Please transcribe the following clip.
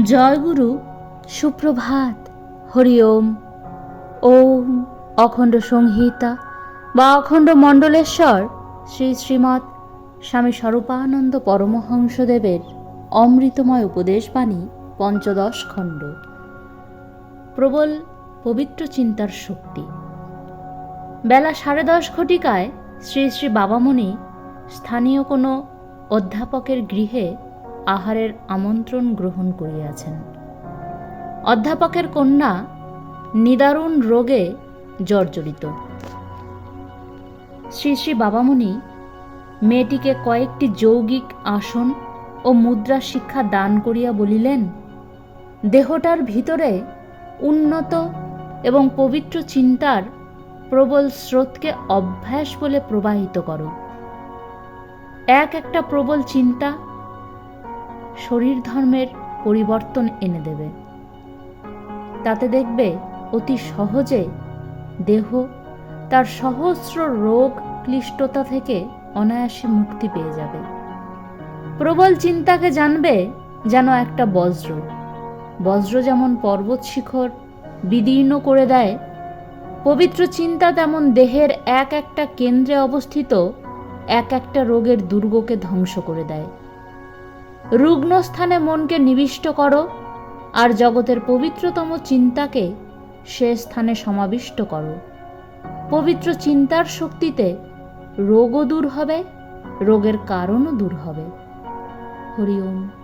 জয়গুরু, সুপ্রভাত, হরি ওম। ওম অখণ্ড সংহিতা বা অখণ্ড মণ্ডলেশ্বর শ্রী শ্রীমৎ স্বামী স্বরূপানন্দ পরমহংসদেবের অমৃতময় উপদেশবাণী পঞ্চদশ খণ্ড। প্রবল পবিত্র চিন্তার শক্তি। বেলা সাড়ে দশ ঘটিকায় শ্রী শ্রী বাবামণি স্থানীয় কোনো অধ্যাপকের গৃহে আহারের আমন্ত্রণ গ্রহণ করিয়াছেন। অধ্যাপকের কন্যা নিদারুণ রোগে জর্জরিত। শ্রী শ্রী বাবামণি মেয়েটিকে কয়েকটি যৌগিক আসন ও মুদ্রা শিক্ষা দান করিয়া বলিলেন, দেহটার ভিতরে উন্নত এবং পবিত্র চিন্তার প্রবল স্রোতকে অভ্যাস বলে প্রবাহিত করো। এক একটা প্রবল চিন্তা শরীর ধর্মের পরিবর্তন এনে দেবে। তাতে দেখবে অতি সহজে দেহ, তার সহস্র রোগ ক্লিষ্টতা থেকে অনায়াসে মুক্তি পেয়ে যাবে। প্রবল চিন্তাকে জানবে যেন একটা বজ্র। বজ্র যেমন পর্বত শিখর, বিদীর্ণ করে দেয়, পবিত্র চিন্তা তেমন দেহের এক একটা কেন্দ্রে অবস্থিত এক একটা রোগের দুর্গকে ধ্বংস করে দেয়। রুগ্ন স্থানে মনকে নিবিষ্ট করো, আর জগতের পবিত্রতম চিন্তাকে সে স্থানে সমাবিষ্ট করো। পবিত্র চিন্তার শক্তিতে রোগও দূর হবে, রোগের কারণও দূর হবে। হরি ওম।